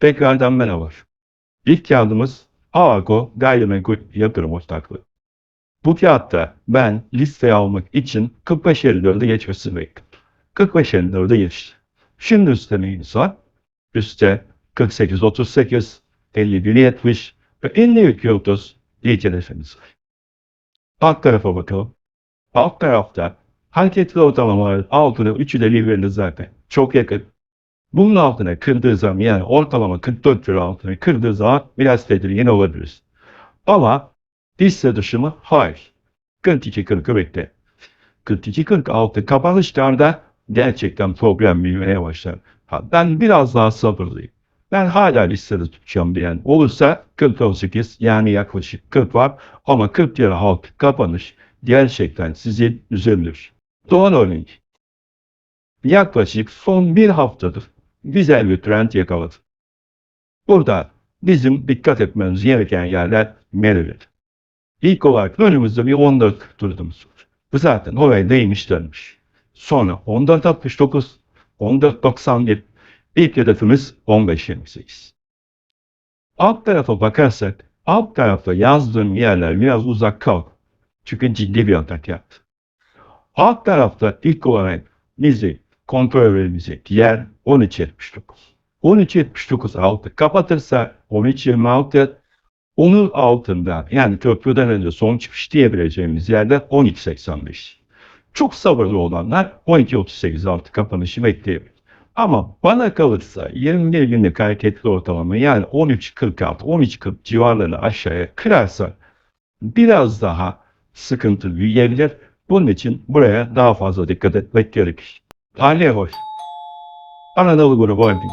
Tekrardan merhaba. İlk kağıdımız Avago Gayrimenkul Yatırım Ortaklığı. Bu kağıtta ben listeye almak için 45 54'e geçmesini bekledim. 45 54'e geçti. Şimdi üstte neyimiz var? Üstte 48 38, 51 70 ve 52 30 diye hedefimiz var. Alt tarafa bakalım. Alt tarafta hareketli ortalamaların altına 3'ü de birbirine zaten çok yakın. Bunun altına kırdığı zaman yani ortalama 44 lira altına kırdığı zaman biraz tedirgin olabiliriz. Ama liste dışı mı? Hayır. 42-40'ı bekle. 42-46 kapanışlarda gerçekten problem büyümeye başlar. Ha, ben biraz daha sabırlıyım. Ben hala listede tutacağım diyen olursa 48 yani yaklaşık 40 var ama 40 lira altı kapanış gerçekten sizin üzerindir. Doğan örnek. Yaklaşık son bir haftadır güzel bir trend yakaladı. Burada bizim dikkat etmemiz gereken yerler nereler? İlk olarak önümüzde bir 14 turumuz var. Bu zaten oraya değmiş dönmüş. Sonra 14.69, 14.91, ilk hedefimiz 15.28. Alt tarafa bakarsak, alt tarafta yazdığım yerler biraz uzak kal. Çünkü ciddi bir atak yaptı. Alt tarafta ilk olarak bizi kontrol edebilecek yer 13.79. 13.79 altı kapatırsa 13.26 onun altında yani köprüden önce son çıkış diyebileceğimiz yerde 12.85. Çok sabırlı olanlar 12.38 altı kapanışı bekleyebilir. Ama bana kalırsa 21 günlük hareketli ortalama yani 13.46, 13.40 civarlarını aşağıya kırarsa biraz daha sıkıntı büyüyebilir. Bunun için buraya daha fazla dikkat etmek gerekir. Aile hoş. Anadolu grubu holding.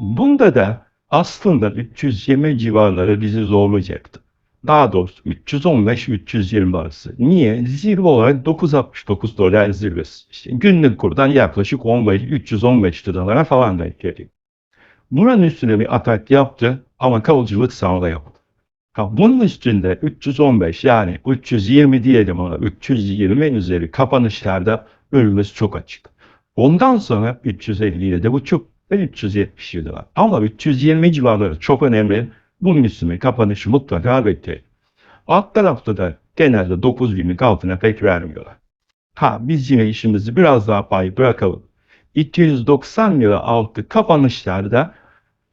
Bunda da aslında 320 civarları bizi zorlayacaktı. Daha doğrusu 315-320 arası. Niye? Zirve olarak 969 dolar zirvesi. İşte günlük kurdan yaklaşık 15, 315 liralara falan denk geliyor. Buranın üstüne bir atak yaptı ama kalıcılık sağlayamadı. Ha, bunun üstünde 315 yani 320 diyelim ona 320 üzeri kapanışlarda önümüz çok açık. Ondan sonra 357 buçuk ve 377 var. Ama 320 civarları çok önemli. Bunun üstüne kapanışı mutlaka bekleyin. Alt tarafta da genelde 9 günlük altına pek vermiyorlar. Ha biz yine işimizi biraz daha pay bırakalım. 290 lira altı kapanışlarda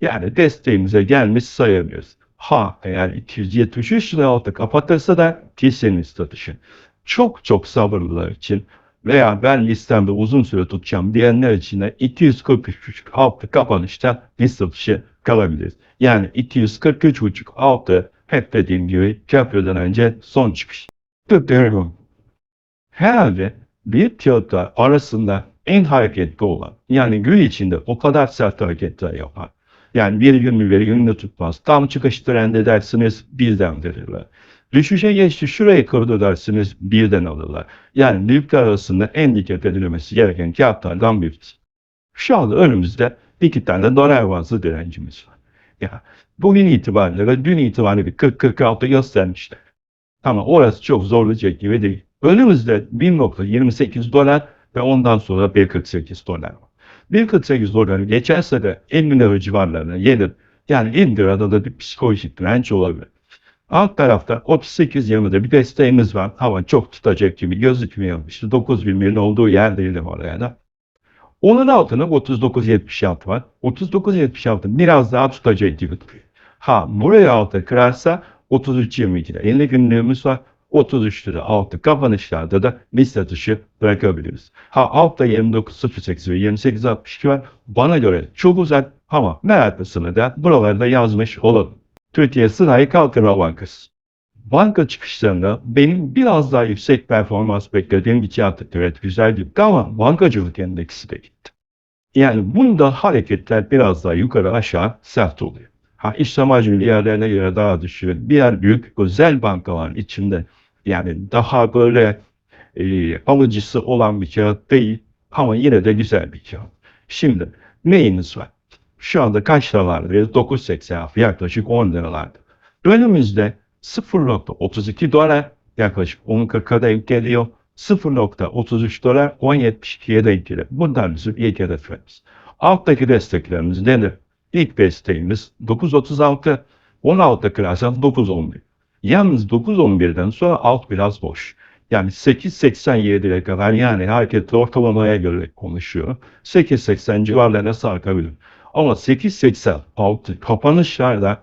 yani desteğimize gelmiş sayamıyoruz. Ha eğer 273 lira altı kapatırsa da kesin satışı. Çok çok sabırlılar için veya ben listemde uzun süre tutacağım diyenler için de 243 altı kapanışta liste satışı kalabiliriz. Yani 243,5 altı hep dediğim gibi köprüden önce son çıkış. Herhalde bir kağıtlar arasında en hareketli olan yani gün içinde o kadar sert hareketler yapar. Yani bir gün mü bir gününü tutmaz. Tam çıkış trend edersiniz birden verirler. Düşüşe geçti şurayı kırdı dersiniz birden alırlar. Yani büyükler arasında en dikkat edilmesi gereken kağıtlardan birisi. Şu anda önümüzde iki tane dolar bazlı direncimiz var. Ya bugün itibariyle ve dün itibariyle bir 40-46 göstermişler. Ama orası çok zorlayacak gibi değil. Önümüzde 1.28 dolar ve ondan sonra 1.48 dolar var. 1.48 doları geçerse de 50 lira civarlarına gelir. Yani 50 lirada da bir psikolojik direnç olabilir. Alt tarafta 38-20'de bir desteğimiz var ama çok tutacak gibi gözükmüyor. İşte 9 bin olduğu yer değilim oraya da. Onun altına 39.76 var. 39.76 biraz daha tutacak gibi. Ha buraya altı kırarsa 33.22'de 50 günlüğümüz var. 33 lira altı kapanışlarda da bir satışı bırakabiliriz. Ha altta 29.08 ve 28.62 var. Bana göre çok uzak ama meraklısını da buralarda yazmış olalım. Türkiye Sanayi Kalkınma Bankası. Banka çıkışlarında benim biraz daha yüksek performans beklediğim bir kağıt evet güzel gitti ama bankacılık endeksi de gitti. Yani bunda hareketler biraz daha yukarı aşağı sert oluyor. Ha işlem hacmi diğerlerine göre daha düşüyor. Diğer büyük özel bankaların içinde yani daha böyle e, alıcısı olan bir kağıt değil ama yine de güzel bir kağıt. Şimdi neyiniz var? Şu anda kaç liralardayız? 9.80 yaklaşık 10 liralarda. Önümüzde 0.32 dolar yaklaşık 10.40'a denk geliyor. 0.33 dolar 10.72'ye denk geliyor. Bunlar bizim ilk hedeflerimiz. Alttaki desteklerimiz nedir? İlk desteğimiz 936, 16 kırarsan 911. Yalnız 911'den sonra alt biraz boş. Yani 8.87'ye kadar yani hareket ortalamaya göre konuşuyor. 8.80 civarlarına sarkabilir. Ama 8.86 kapanışlarda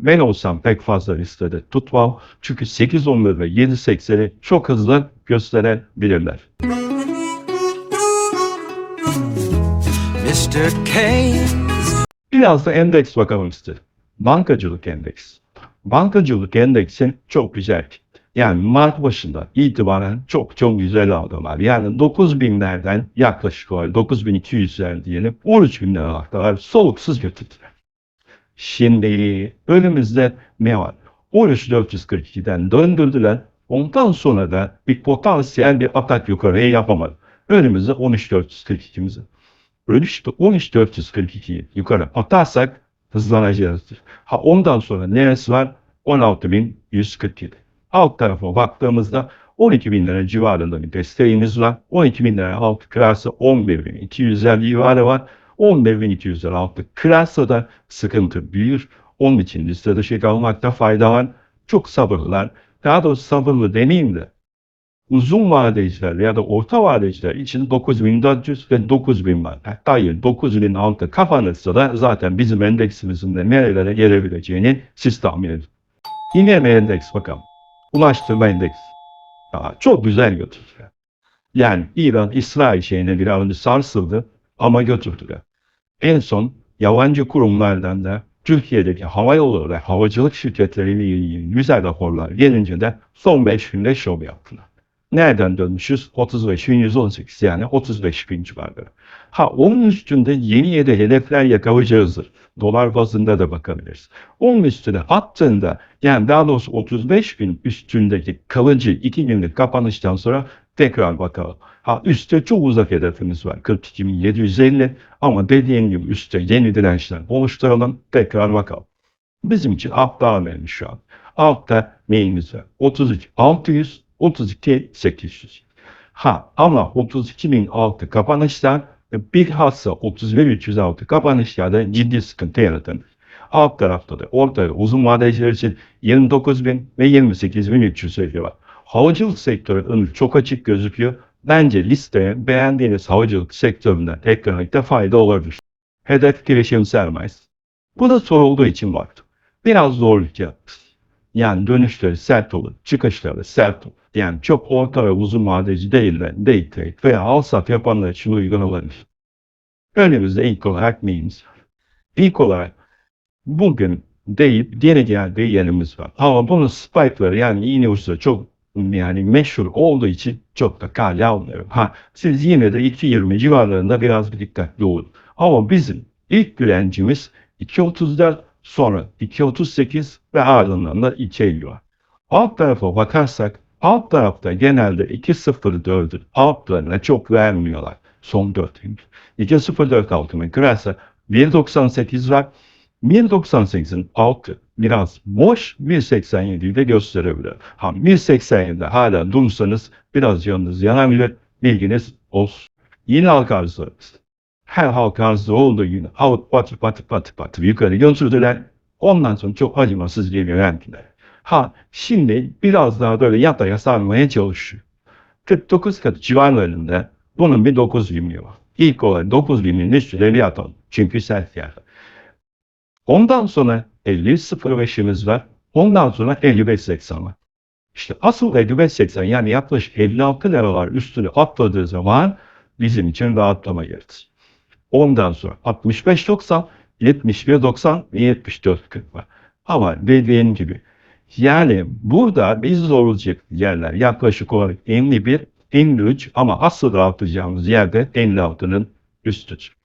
ben olsam pek fazla listede tutmam. Çünkü 8.11 ve 7.80'i çok hızlı gösterebilirler. Mr. Biraz da endeks bakalım istedim. Bankacılık endeksi. Bankacılık endeksin çok güzel. Yani Mart başında itibaren çok çok güzel aldılar. Yani 9000'lerden yaklaşık olarak 9200'ler diyelim 13.000'lere kadar soluksuz götürdüler. Şimdi önümüzde ne var? 13442'den döndürdüler. Ondan sonra da bir potansiyel bir atak yukarıya yapamadı. Önümüzde 13442'miz var. Ölüşte 13442'yi yukarı atarsak hızlanacağızdır. Ha ondan sonra neresi var? 16147. Alt tarafa baktığımızda 12 bin lira civarında bir desteğimiz var. 12 bin lira altı kırarsa 11 bin 250 civarı var. 11 bin 200 lira altı kırarsa da sıkıntı büyür. Onun için liste dışı kalmakta fayda var. Çok sabırlılar. Daha doğrusu sabırlı demeyeyim de uzun vadeciler ya da orta vadeciler için 9400 ve 9000 var. Hatta hayır 9000 altı kapanırsa da zaten bizim endeksimizin de nerelere gelebileceğini siz tahmin edin. Yine bir endeks bakalım. Ulaştırma endeksi. Aa, çok güzel götürdüler. Yani İran, İsrail şeyine bir önce sarsıldı ama götürdüler. En son yabancı kurumlardan da Türkiye'deki hava yolları ve havacılık şirketleriyle ilgili güzel raporlar gelince de son 5 günde şov yaptılar. Nereden dönmüşüz? 35 bin 118 yani 35 bin civarları. Ha onun üstünde yeni yeni hedefler yakalayacağızdır. Dolar bazında da bakabiliriz. Onun üstüne attığında yani daha doğrusu 35 bin üstündeki kalıcı 2 günlük kapanıştan sonra tekrar bakalım. Ha üstte çok uzak hedefimiz var. 42.750 ama dediğim gibi üstte yeni dirençler oluşturalım. Tekrar bakalım. Bizim için alt daha önemli şu an. Altta neyimiz var? 33 600 32 800. Ha ama 32.006 kapanışlar ve bilhassa 31.306 kapanışlarda ciddi sıkıntı yaratır. Alt tarafta da orta uzun vadeciler için 29.000 ve 28.350 var. Havacılık sektörü çok açık gözüküyor. Bence listeye beğendiğiniz havacılık sektöründen eklemekte fayda olabilir. Hedef girişim sermayesi. Bu da sorulduğu için baktım. Biraz zorluk yapmış. Yani dönüşleri sert olur, çıkışları sert olur. Yani çok orta ve uzun vadeci değil de day trade veya al sat yapanlar için uygun olabilir. Önümüzde ilk olarak neyimiz? İlk olarak bugün deyip geri geldiği yerimiz var. Ama bunun spike'ları yani iğne uçları çok yani meşhur olduğu için çok da kale almıyorum. Ha siz yine de 2.20 civarlarında biraz bir dikkatli olun. Ama bizim ilk direncimiz 2.34 sonra 2.38 ve ardından da 2.50 var. Alt tarafa bakarsak alt tarafta genelde 2.04'ün altlarına çok vermiyorlar. Son 4 gün. 2.04 altına kırarsa 1.98 var. 1.98'in altı biraz boş 1.87'yi de gösterebilir. Ha 1.87'de hala durursanız biraz yanınız yanabilir. Bilginiz olsun. Yine halka arzlarımız. Her halka arzı olduğu gibi alıp batı batı batı batı yukarı götürdüler. Ondan sonra çok acımasız geliyor verdiler. Ha şimdi biraz daha böyle yataya sarmaya çalışıyor. 49 kat bunun bir 9 bimi var. İlk olarak 9 bimin üstüne atalım. Çünkü sert yer. Ondan sonra 50.05'imiz var. Ondan sonra 55.80 var. İşte asıl 55.80 yani yaklaşık 56 liralar üstüne atladığı zaman bizim için rahatlama yeridir. Ondan sonra 65.90, 71.90 ve 74.40 var. Ama dediğim gibi yani burada biz zorlayacak yerler yaklaşık olarak 51, 53 ama asıl rahatlayacağımız yerde 56'nın üstüdür.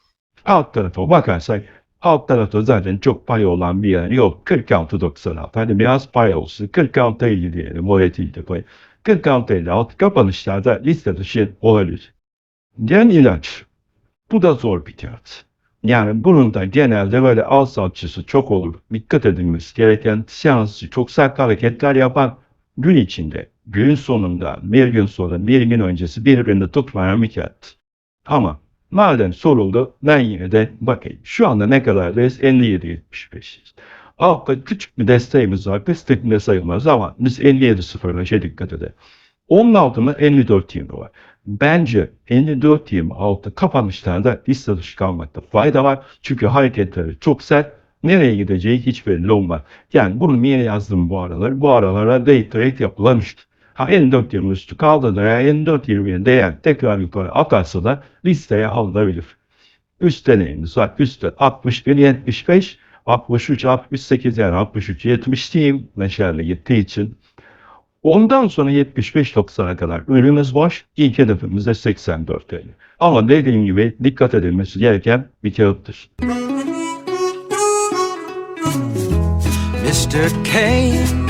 Alt tarafa bakarsak alt tarafta zaten çok pay olan bir yer yok. 46.96 hadi biraz pay olsun. 46.50 diyelim volatilite payı. 46.56 kapanışlarda liste dışı olabilir. Gen ilaç. Bu da zor bir kağıt. Yani bunun da genelde böyle al satçısı çok olur. Dikkat edilmesi gereken seansçı çok sert hareketler yapan gün içinde, gün sonunda, bir gün sonra, bir gün öncesi birbirini tutmayan bir kağıt. Ama Madem soruldu ben yine de bakayım. Şu anda ne kadardayız? 57.75. Altta küçük bir desteğimiz var. Destekinde sayılmaz ama biz 57 sıfırla şey dikkat edelim. Onun altında 54 20 var. Bence 54 20 altı kapanışlarda liste dışı kalmakta fayda var. Çünkü hareketleri çok sert. Nereye gideceği hiç belli olmaz. Yani bunu niye yazdım bu aralar? Bu aralara day trade yapılamış. Ha 54 20 üstü kaldı da ya 54 20'ye değer tekrar yukarı atarsa da listeye alınabilir. Üst deneyimiz var. Üstte 61 75 63 68 yani 63 70 diyeyim meşale gittiği için. Ondan sonra 75-90'a kadar önümüz boş. İlk hedefimiz de 84 TL. Ama dediğim gibi dikkat edilmesi gereken bir kağıttır. Mr. Kane